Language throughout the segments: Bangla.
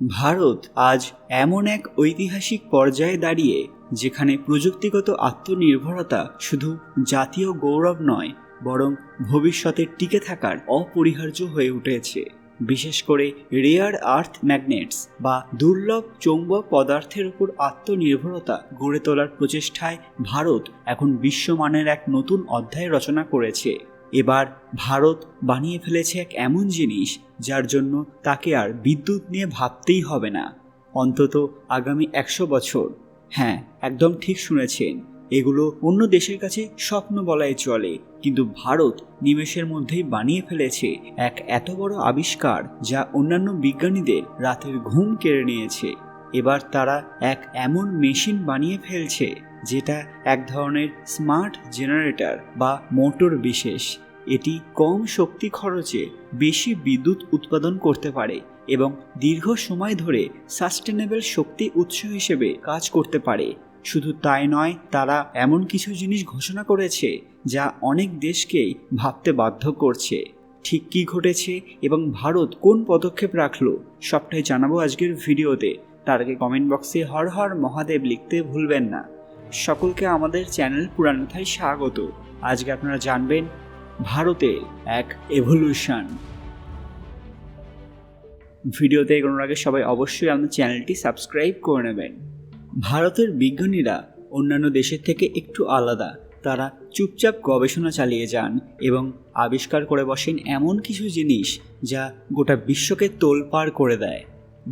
ভারত আজ এমন এক ঐতিহাসিক পর্যায়ে দাঁড়িয়ে, যেখানে প্রযুক্তিগত আত্মনির্ভরতা শুধু জাতীয় গৌরব নয়, বরং ভবিষ্যতে টিকে থাকার অপরিহার্য হয়ে উঠেছে। বিশেষ করে রেয়ার আর্থ ম্যাগনেটস বা দুর্লভ চৌম্বক পদার্থের উপর আত্মনির্ভরতা গড়ে তোলার প্রচেষ্টায় ভারত এখন বিশ্বমানের এক নতুন অধ্যায় রচনা করেছে। এবার ভারত বানিয়ে ফেলেছে এক এমন জিনিস যার জন্য তাকে আর বিদ্যুৎ নিয়ে ভাবতেই হবে না। অন্তত আগামী একশো বছর। হ্যাঁ একদম ঠিক শুনেছেন। এগুলো অন্য দেশের কাছে স্বপ্ন বলাই চলে, কিন্তু ভারত নিমেষের মধ্যেই বানিয়ে ফেলেছে এক এত বড় আবিষ্কার যা অন্যান্য বিজ্ঞানীদের রাতের ঘুম কেড়ে নিয়েছে। এবার তারা এক এমন মেশিন বানিয়ে ফেলছে যেটা এক ধরনের স্মার্ট জেনারেটর বা মোটর বিশেষ। এটি কম শক্তি খরচে বেশি বিদ্যুৎ উৎপাদন করতে পারে এবং দীর্ঘ সময় ধরে সাস্টেনেবল শক্তি উৎস হিসেবে কাজ করতে পারে। শুধু তাই নয়, তারা এমন কিছু জিনিস ঘোষণা করেছে যা অনেক দেশকেই ভাবতে বাধ্য করছে। ঠিক কী ঘটেছে এবং ভারত কোন পদক্ষেপ রাখল, সবটাই জানাব আজকের ভিডিওতে। তার আগে কমেন্ট বক্সে হর হর মহাদেব লিখতে ভুলবেন না। সকলকে আমাদের চ্যানেল পুরানথায় স্বাগত। আজকে আপনারা জানবেন ভারতে এক এভলিউশন ভিডিওতে এগোনোর আগে সবাই অবশ্যই আমাদের চ্যানেলটি সাবস্ক্রাইব করে নেবেন। ভারতের বিজ্ঞানীরা অন্যান্য দেশের থেকে একটু আলাদা। তারা চুপচাপ গবেষণা চালিয়ে যান এবং আবিষ্কার করে বসেন এমন কিছু জিনিস যা গোটা বিশ্বকে তোলপাড় করে দেয়।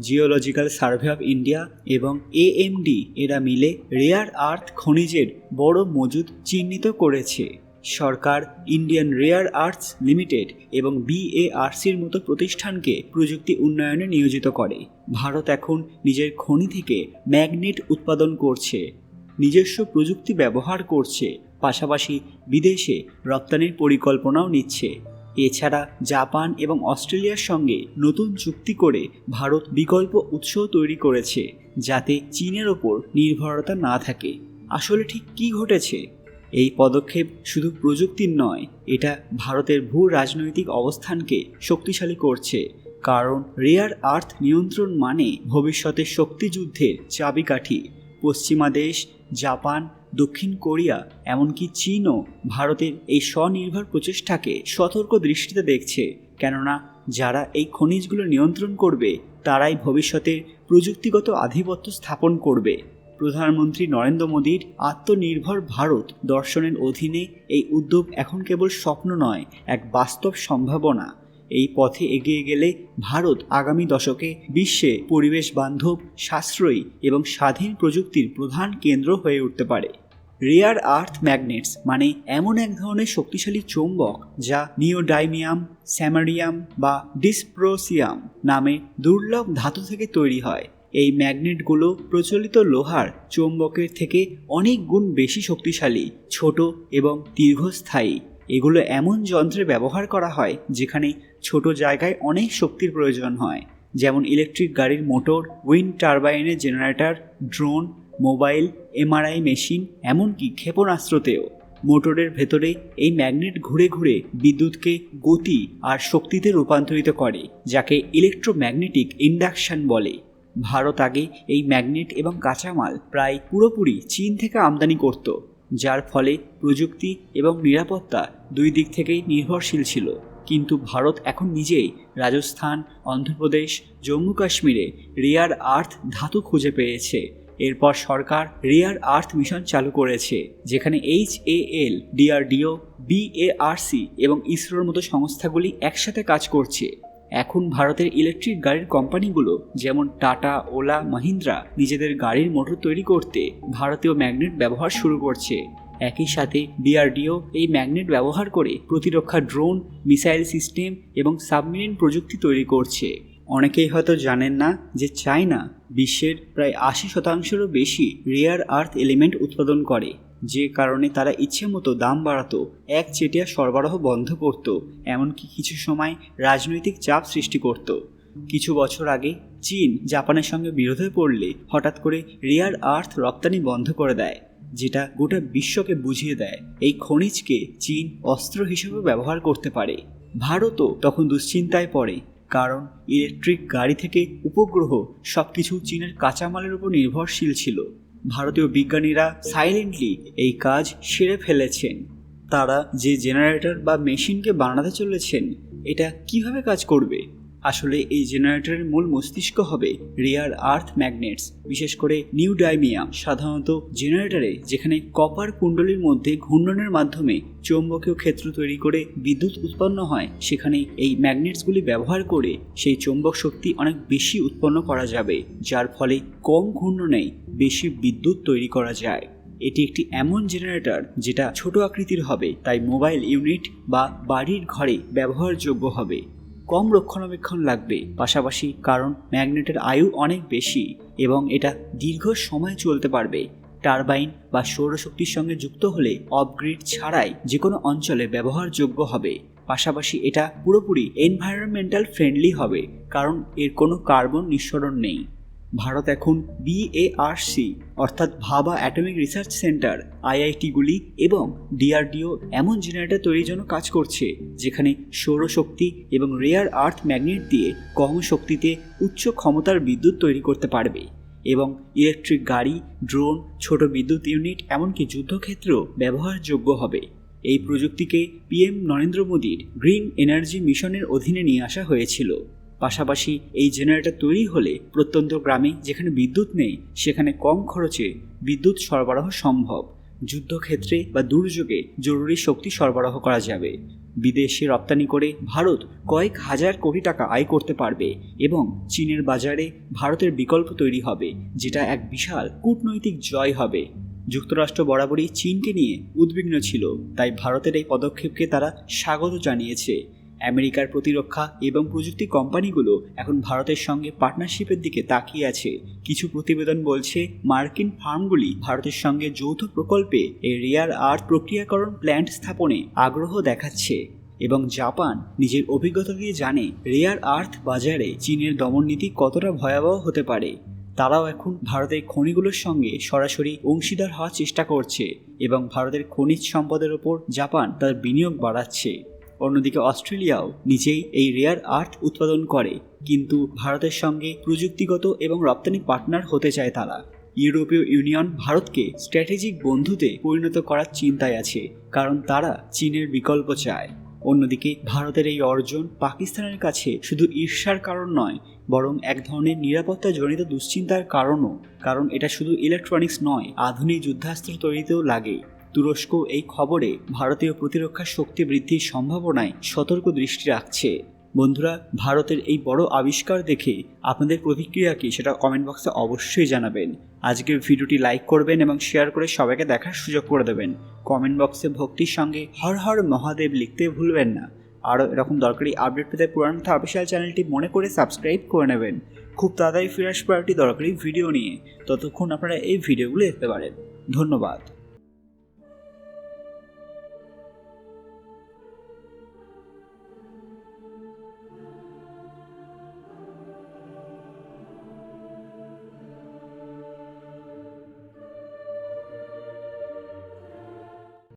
জিওলজিক্যাল সার্ভে অফ ইন্ডিয়া এবং এএমডি এরা মিলে রেয়ার আর্থ খনিজের বড় মজুদ চিহ্নিত করেছে। সরকার ইন্ডিয়ান রেয়ার আর্থস লিমিটেড এবং বিএআরসির মতো প্রতিষ্ঠানকে প্রযুক্তি উন্নয়নে নিয়োজিত করে। ভারত এখন নিজের খনি থেকে ম্যাগনেট উৎপাদন করছে। নিজস্ব প্রযুক্তি ব্যবহার করছে। পাশাপাশি বিদেশে রপ্তানির পরিকল্পনাও নিচ্ছে। এছাড়া জাপান এবং অস্ট্রেলিয়ার সঙ্গে নতুন চুক্তি করে ভারত বিকল্প উৎস তৈরি করেছে, যাতে চীনের ওপর নির্ভরতা না থাকে। আসলে ঠিক কী ঘটেছে? এই পদক্ষেপ শুধু প্রযুক্তির নয়, এটা ভারতের ভূ রাজনৈতিক অবস্থানকে শক্তিশালী করছে। কারণ রেয়ার আর্থ নিয়ন্ত্রণ মানে ভবিষ্যতে শক্তিযুদ্ধের চাবিকাঠি। পশ্চিমা দেশ, জাপান দক্ষিণ কোরিয়া, এমনকি চীনও ভারতের এই স্বনির্ভর প্রচেষ্টাকে সতর্ক দৃষ্টিতে দেখছে। কেননা, যারা এই খনিজগুলো নিয়ন্ত্রণ করবে, তারাই ভবিষ্যতে প্রযুক্তিগত আধিপত্য স্থাপন করবে। প্রধানমন্ত্রী নরেন্দ্র মোদীর আত্মনির্ভর ভারত দর্শনের অধীনে এই উদ্যোগ এখন কেবল স্বপ্ন নয়, এক বাস্তব সম্ভাবনা। এই পথে এগিয়ে গেলে ভারত আগামী দশকে বিশ্বে পরিবেশ বান্ধব, সাশ্রয়ী এবং স্বাধীন প্রযুক্তির প্রধান কেন্দ্র হয়ে উঠতে পারে। রেয়ার আর্থ ম্যাগনেটস মানে এমন এক ধরনের শক্তিশালী চৌম্বক যা নিওডাইমিয়াম স্যামারিয়াম বা ডিসপ্রোসিয়াম নামে দুর্লভ ধাতু থেকে তৈরি হয়। এই ম্যাগনেটগুলো প্রচলিত লোহার চৌম্বকের থেকে অনেক গুণ বেশি শক্তিশালী, ছোট এবং দীর্ঘস্থায়ী। এগুলো এমন যন্ত্রে ব্যবহার করা হয় যেখানে ছোট জায়গায় অনেক শক্তির প্রয়োজন হয়, যেমন ইলেকট্রিক গাড়ির motor, wind টারবাইনের generator, drone, mobile, MRI machine, এমনকি ক্ষেপণাস্ত্রতেও। মোটরের ভেতরে এই ম্যাগনেট ঘুরে ঘুরে বিদ্যুৎকে গতি আর শক্তিতে রূপান্তরিত করে, যাকে ইলেকট্রোম্যাগনেটিক ইন্ডাকশন বলে। ভারত আগে এই ম্যাগনেট এবং কাঁচামাল প্রায় পুরোপুরি চীন থেকে আমদানি করত, যার ফলে প্রযুক্তি এবং নিরাপত্তা দুই দিক থেকেই নির্ভরশীল ছিল। কিন্তু ভারত এখন নিজেই রাজস্থান, অন্ধ্রপ্রদেশ, জম্মু কাশ্মীরে রেয়ার আর্থ ধাতু খুঁজে পেয়েছে। এরপর সরকার রেয়ার আর্থ মিশন চালু করেছে, যেখানে H A L DRDO BARC এবং ইসরোর মতো সংস্থাগুলি একসাথে কাজ করছে। এখন ভারতের ইলেকট্রিক গাড়ির কোম্পানিগুলো, যেমন টাটা, ওলা, মাহিন্দ্রা, নিজেদের গাড়ির মোটর তৈরি করতে ভারতীয় ম্যাগনেট ব্যবহার শুরু করছে। একই সাথে ডিআরডিও এই ম্যাগনেট ব্যবহার করে প্রতিরক্ষা ড্রোন, মিসাইল সিস্টেম এবং সাবমেরিন প্রযুক্তি তৈরি করছে। অনেকেই হয়তো জানেন না যে চায়না বিশ্বের প্রায় আশি শতাংশেরও বেশি রেয়ার আর্থ এলিমেন্ট উৎপাদন করে, যে কারণে তারা ইচ্ছে মতো দাম বাড়াতো, এক চেটিয়া সরবরাহ বন্ধ করত, এমনকি কিছু সময় রাজনৈতিক চাপ সৃষ্টি করত। কিছু বছর আগে চীন জাপানের সঙ্গে বিরোধে পড়লে হঠাৎ করে রেয়ার আর্থ রপ্তানি বন্ধ করে দেয়। যেটা গোটা বিশ্বকে বুঝিয়ে দেয়। এই খনিজকে চীন অস্ত্র হিসেবে ব্যবহার করতে পারে। ভারতও তখন দুশ্চিন্তায় পড়ে, কারণ ইলেকট্রিক গাড়ি থেকে উপগ্রহ সব কিছু চীনের কাঁচামালের উপর নির্ভরশীল ছিল। ভারতীয় বিজ্ঞানীরা সাইলেন্টলি এই কাজ সেরে ফেলেছেন। তারা যে জেনারেটর বা মেশিনকে বানাতে চলেছেন, এটা কীভাবে কাজ করবে? আসলে এই জেনারেটরের মূল মস্তিষ্ক হবে রিয়ার আর্থ ম্যাগনেটস, বিশেষ করে নিউ ডাইমিয়াম সাধারণত জেনারেটরে, যেখানে কপার কুণ্ডলীর মধ্যে ঘূর্ণনের মাধ্যমে চৌম্বকীয় ক্ষেত্র তৈরি করে বিদ্যুৎ উৎপন্ন হয়, সেখানে এই ম্যাগনেটসগুলি ব্যবহার করে সেই চৌম্বক শক্তি অনেক বেশি উৎপন্ন করা যাবে, যার ফলে কম ঘূর্ণনে বেশি বিদ্যুৎ তৈরি করা যায়। এটি একটি এমন জেনারেটর যেটা ছোট আকৃতির হবে, তাই মোবাইল ইউনিট বা বাড়ির ঘরে ব্যবহারযোগ্য হবে। কম রক্ষণাবেক্ষণ লাগবে, পাশাপাশি কারণ ম্যাগনেটের আয়ু অনেক বেশি এবং এটা দীর্ঘ সময় চলতে পারবে। টারবাইন বা সৌরশক্তির সঙ্গে যুক্ত হলে অফগ্রিড ছাড়াই যে কোনো অঞ্চলে ব্যবহারযোগ্য হবে। পাশাপাশি এটা পুরোপুরি এনভায়রনমেন্টাল ফ্রেন্ডলি হবে, কারণ এর কোনো কার্বন নিঃসরণ নেই। ভারত এখন বিএআরসি অর্থাৎ ভাবা অ্যাটমিক রিসার্চ সেন্টার আইআইটিগুলি এবং ডিআরডিও এমন জেনারেটর তৈরির জন্য কাজ করছে, যেখানে সৌরশক্তি এবং রেয়ার আর্থ ম্যাগনেট দিয়ে কম শক্তিতে উচ্চ ক্ষমতার বিদ্যুৎ তৈরি করতে পারবে। এবং ইলেকট্রিক গাড়ি ড্রোন ছোট বিদ্যুৎ ইউনিট এমনকি যুদ্ধক্ষেত্রেও ব্যবহারযোগ্য হবে। এই প্রযুক্তিকে পিএম নরেন্দ্র মোদীর গ্রিন এনার্জি মিশনের অধীনে নিয়ে আসা হয়েছিল। পাশাপাশি এই জেনারেটর তৈরি হলে প্রত্যন্ত গ্রামে যেখানে বিদ্যুৎ নেই, সেখানে কম খরচে বিদ্যুৎ সরবরাহ সম্ভব। যুদ্ধক্ষেত্রে বা দুর্যোগে জরুরি শক্তি সরবরাহ করা যাবে। বিদেশে রপ্তানি করে ভারত কয়েক হাজার কোটি টাকা আয় করতে পারবে এবং চীনের বাজারে ভারতের বিকল্প তৈরি হবে, যেটা এক বিশাল কূটনৈতিক জয় হবে। যুক্তরাষ্ট্র বরাবরই চীনকে নিয়ে উদ্বিগ্ন ছিল, তাই ভারতের এই পদক্ষেপকে তারা স্বাগত জানিয়েছে। আমেরিকার প্রতিরক্ষা এবং প্রযুক্তি কোম্পানিগুলো এখন ভারতের সঙ্গে পার্টনারশিপের দিকে তাকিয়ে আছে। কিছু প্রতিবেদন বলছে, মার্কিন ফার্মগুলি ভারতের সঙ্গে যৌথ প্রকল্পে এই রিয়ার আর্থ প্রক্রিয়াকরণ প্ল্যান্ট স্থাপনে আগ্রহ দেখাচ্ছে এবং জাপান নিজের অভিজ্ঞতা দিয়ে জানে রেয়ার আর্থ বাজারে চীনের দমননীতি কতটা ভয়াবহ হতে পারে। তারাও এখন ভারতের খনিগুলোর সঙ্গে সরাসরি অংশীদার হওয়ার চেষ্টা করছে এবং ভারতের খনিজ সম্পদের ওপর জাপান তার বিনিয়োগ বাড়াচ্ছে। অন্যদিকে অস্ট্রেলিয়াও নিজেই এই রেয়ার আর্থ উৎপাদন করে। কিন্তু ভারতের সঙ্গে প্রযুক্তিগত এবং রপ্তানি পার্টনার হতে চায় তারা। ইউরোপীয় ইউনিয়ন ভারতকে স্ট্র্যাটেজিক বন্ধুতে পরিণত করার চিন্তায় আছে, কারণ তারা চীনের বিকল্প চায়। অন্যদিকে ভারতের এই অর্জন পাকিস্তানের কাছে শুধু ঈর্ষার কারণ নয়, বরং এক ধরনের নিরাপত্তা জনিত দুশ্চিন্তার কারণও। কারণ এটা শুধু ইলেকট্রনিক্স নয়, আধুনিক যুদ্ধাস্ত্র তৈরিতেও লাগে। তুরস্ক এই খবরে ভারতীয় প্রতিরক্ষা শক্তি বৃদ্ধির সম্ভাবনায় সতর্ক দৃষ্টি রাখছে। বন্ধুরা, ভারতের এই বড় আবিষ্কার দেখে আপনাদের প্রতিক্রিয়া কি সেটা কমেন্ট বক্সে অবশ্যই জানাবেন। আজকের ভিডিওটি লাইক করবেন এবং শেয়ার করে সবাইকে দেখার সুযোগ করে দেবেন। কমেন্ট বক্সে ভক্তির সঙ্গে হর হর মহাদেব লিখতে ভুলবেন না। আরও এরকম দরকারি আপডেট পেতে পুরানথা অফিসিয়াল চ্যানেলটি মনে করে সাবস্ক্রাইব করে নেবেন। খুব তাড়াতাড়ি ফিরে আসব একটি দরকারি ভিডিও নিয়ে। ততক্ষণ আপনারা এই ভিডিওগুলো দেখতে পারেন। ধন্যবাদ।